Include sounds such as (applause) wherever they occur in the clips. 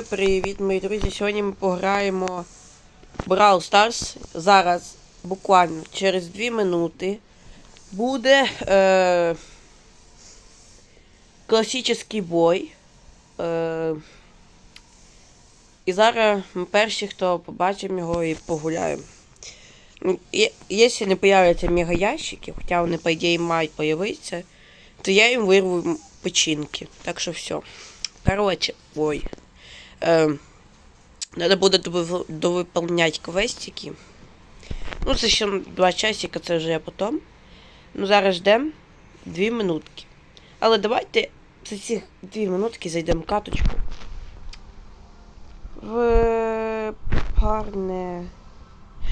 Привіт, мої друзі! Сьогодні ми пограємо Brawl Stars. Зараз, буквально через 2 минути, буде е, класичний бой. Е, і зараз ми перші, хто побачимо його і погуляємо. Ну, Якщо не появляться мегаящики, хоча вони, по ідеї, мають появитися, то я їм вирву печінки. Так що все. Короче, ой. Е, надо буде довиповняти квестики. Ну, це ще два часика, це вже я потім. Ну, зараз ждемо дві минутки. Але давайте за ці дві минутки зайдемо каточку. В парне.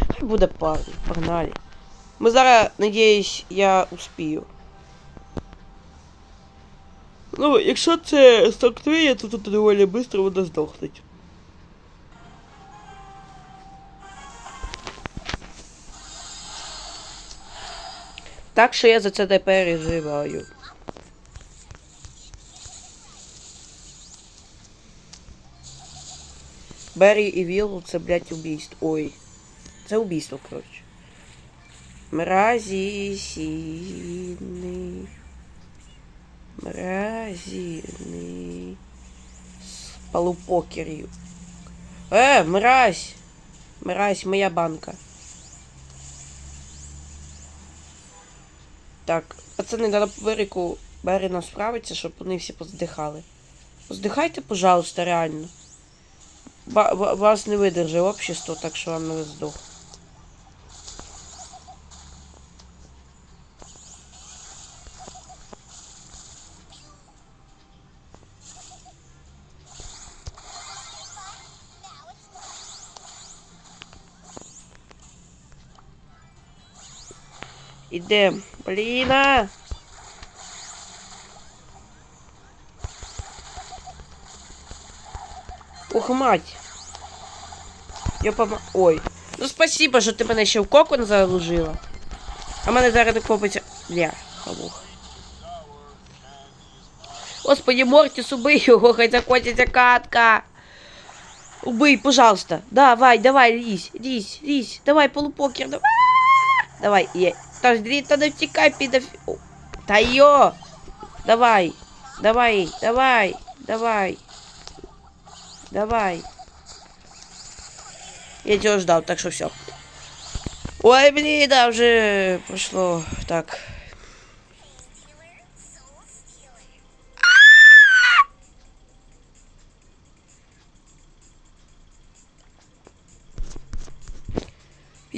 Хай буде парне. Погнали. Ми зараз, надіюсь, я успію. Ну, якщо це стартує, то тут доволі швидко вона здохнуть. Так що я за це не переживаю. Беррі і Вілл це, блядь, убійство. Ой. Це убійство, коротше. Мразі сіни. Мразіни. З полупокерів. Е, мразь! Мразь, моя банка. Так, пацани, треба Беріку Беріна справитися, щоб вони всі поздихали. Поздихайте, пожалуйста, реально. Ба- ва- вас не видержить общество, так що вам не здох. Ідем. Бліна! Ух, мать! Я пома... Ой. Ну спасибо, що ти мене ще в кокон заложила. А мене зараз копиться. Бля, хамуха. Господи, Мортис, убий його, хай закончиться катка. Убий, пожалуйста. Давай, давай, лізь, лізь, лізь. Давай, полупокер, давай. Давай, є. Та ж дрі, та не втікай, підофі... О, Та йо! Давай, давай, давай, давай. Давай. Я цього ждав, так що все. Ой, блін, да, вже пройшло. Так.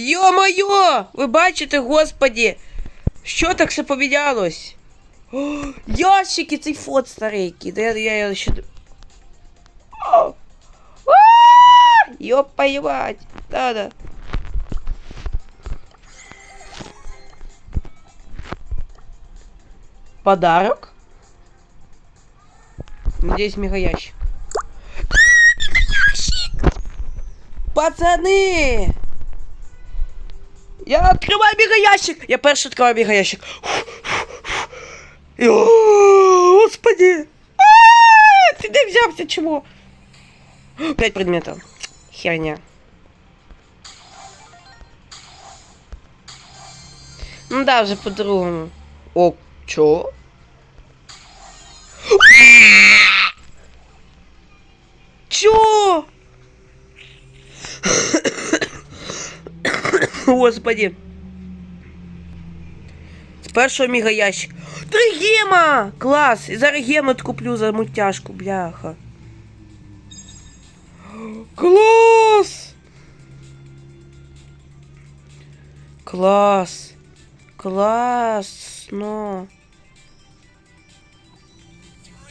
Йо-моє! Ви бачите, господі? Що так все помінялось? О, ящики, цей фот старенький. Да я, я, я ще... О! А! Ёпа ебать. Да-да. Подарок? Надеюсь, мегаящик. Пацаны! Я открываю мегаящик! Я перший открываю мегаящик. О, Господи! А, Ты не взявся чего? Пять предметов. Херня. Ну да, вже по-другому. О, чо? Чо? Господи. З першого мігаящик. Три гема! Клас! І зараз гему куплю за мультяшку, бляха. Клас! Клас! Класно!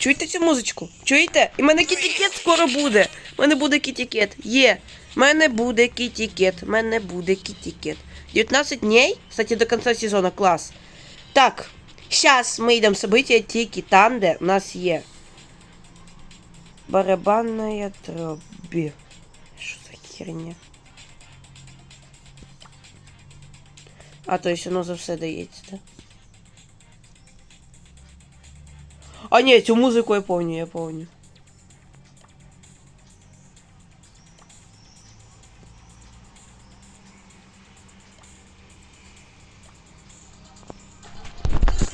Чуєте цю музичку? Чуєте? І в мене кітікет скоро буде. У мене буде кітікет. Є. У мене буде кітікет. У мене буде кітікет. 19 дней, кстати, до кінця сезону. Клас. Так. Сейчас ми йдемо события тільки там, де у нас є. Барабанная дробь. Що за херня? А, то есть воно за все дається, так? А ні, цю музику я помню, я помню.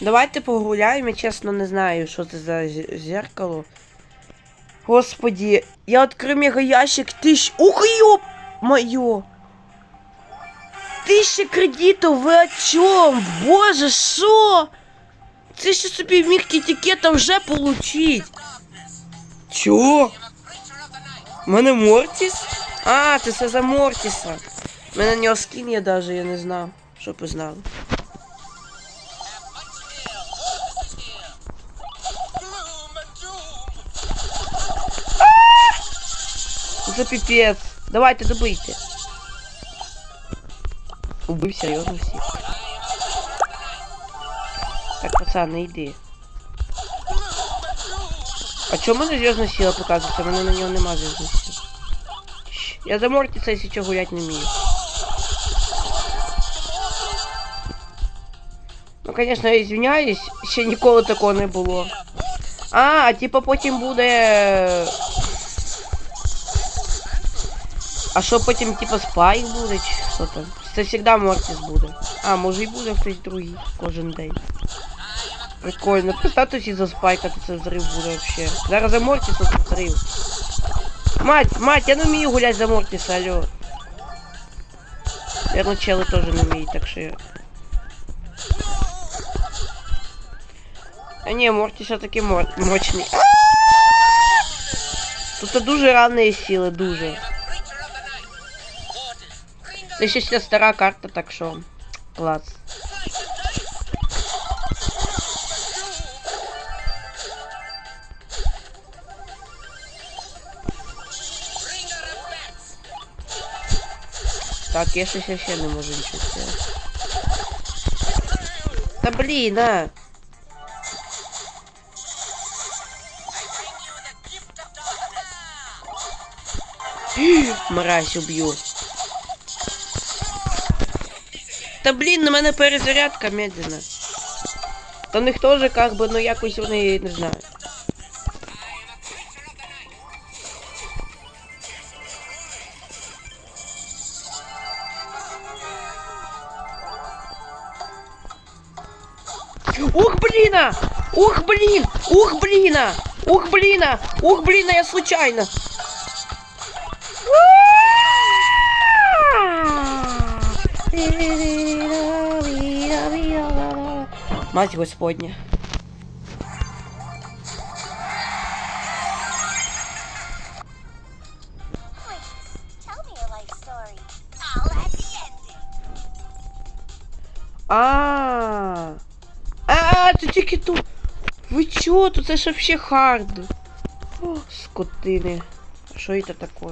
Давайте погуляємо, я чесно не знаю, що це за зеркало. Господи, я відкрив його ящик тисяч... Ух, ёп! Моё! Тисяча кредитів, ви о чому? Боже, що? Це ще собі міг кітікета вже получить. Чого? У мене Мортіс? А, це все за Мортіса. У мене на нього скін є даже, я не знав. Щоб ви знали. Це піпець. Давайте добийте. Убив серйозно всіх. Пацани, йди. А чому мене зв'язна сила показується? У мене на нього нема зв'язної сили. Я за Мортіса, якщо чого гулять не вмію. Ну, конечно, я извиняюсь, ще ніколи такого не було. А, типа потім буде. А що потім, типа, спайк буде, чи що там? Це завжди Мортіс буде. А, може і буде хтось другий кожен день. Прикольно. Представте, всі за спайка, то це взрив буде вообще. Зараз за Мортіса це взрив. Мать, мать, я не вмію гуляти за Мортіса, алло. Верно, чели теж не вміють, так що я. А ні, Морті все-таки мор... мощний. Тут дуже ранні сили, дуже. Це ще ще стара карта, так що. Клас. Так, я ще ще, ще не можу нічого сказати. Та блін, а! Мразь уб'ю. Та блін, на мене перезарядка медленно. Та них теж как би, ну якось вони не знаю. Ух, блин! Ух, блина! Ух, блина! Ух, блина, я случайно! Мать Господня. Tell me a life story. I'll add the ending. А. А, це тільки тут. Ви чо? Тут це ж вообще хард. О, скотини. Що це таке?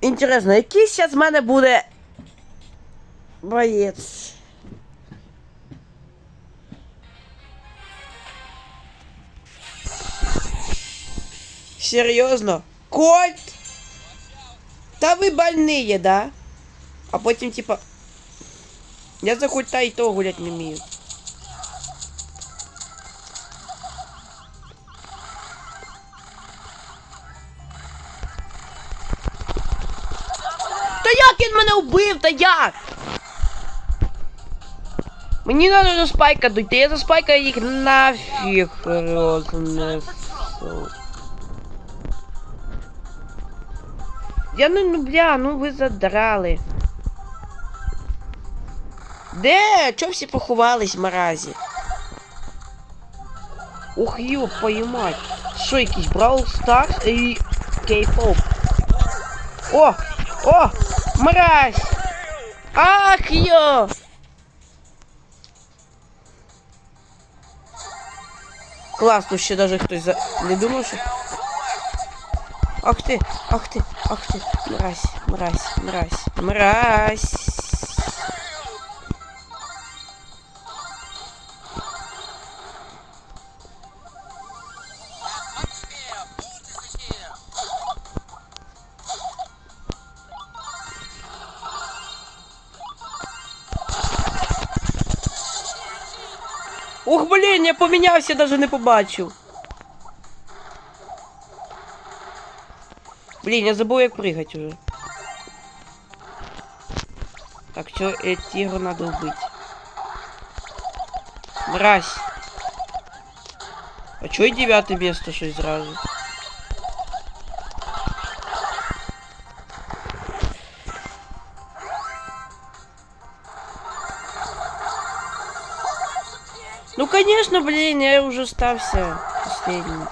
Інтересно, який зараз в мене буде боєць? Серйозно? Кольт? Та ви больні, да? А потім, типа. Я за культа і то гулять не вмію. Та як він мене вбив? Та як? Мені треба до спайка дойти, я за спайка їх нафіг рознесу. Я ну, ну бля, ну ви задрали. Де? Чо всі поховались, маразі? Ух, ёб, поймать. Що, якийсь Brawl Stars і K-pop? О! О! Мразь! Ах, йо! Клас, тут ще даже хтось за... не думав, що... Ах ти, ах ти, ах ти, мразь, мразь, мразь, мразь. Ух, блін, я помінявся, даже не побачив. Блін, я забув, як пригати уже. Так, що тигра надо убить. Мразь. А чого и дев'яте місто щось сразу? Конечно, блин, я уже стався последний.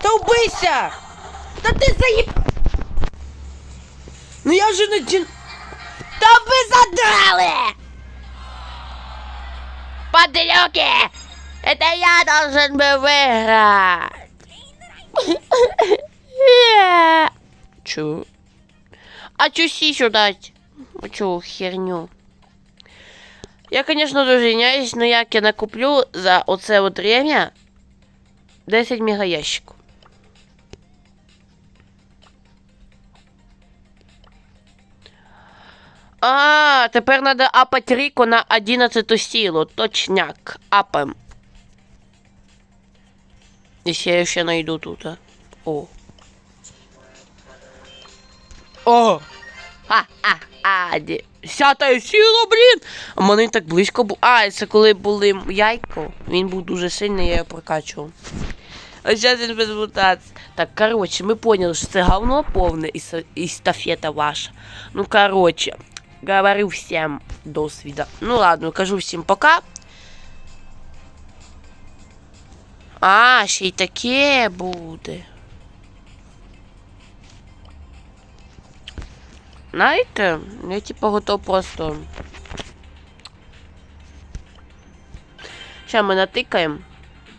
Да убейся! Да ты заеб... Ну я же начин... Да вы задрали! Подрёки! Это я должен был выиграть! (laughs) Чё? А чё сисю дать? А чё херню? Я, конечно, дуже извиняюсь, но як я накуплю за оце от время 10 мегаящиків. А, тепер треба апати Ріко на 11 силу. Точняк. Апаем. Якщо я ще найду тут. А. О. О! А-а-а, десята сила, блін! А мене так близько було. А, це коли були яйко. Він був дуже сильний, я його прокачував. А зараз він без мутації. Так, коротше, ми поняли, що це говно повне і стафета ваша. Ну, коротше, говорю всім до свіда. Ну ладно, кажу всім пока. А, ще й таке буде. Знаєте, я типу готов просто. Сейчас ми натикаємо.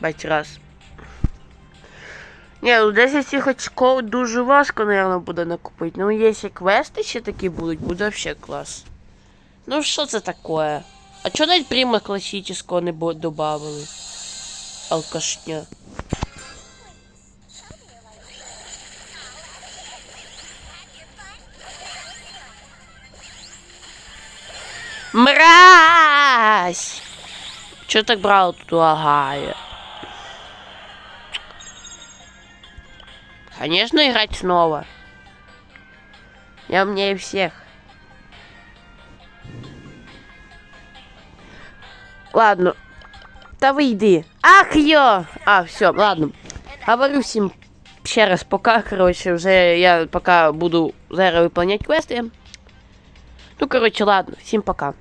Бать раз. Ні, ну 10 цих очков дуже важко, наверное, буде накупити. Ну, якщо квести ще такі будуть, буде вообще клас. Ну, що це таке? А чого навіть прима класичного не добавили? Алкашня. Мразь! Чого так брало тут лагає? Конечно, играть снова. Я умнее всех. Ладно. Да выйди. Ах, ё! А, все, ладно. Говорю всем ще раз пока, короче, уже я пока буду зараз выполнять квесты. Ну, короче, ладно, всем пока.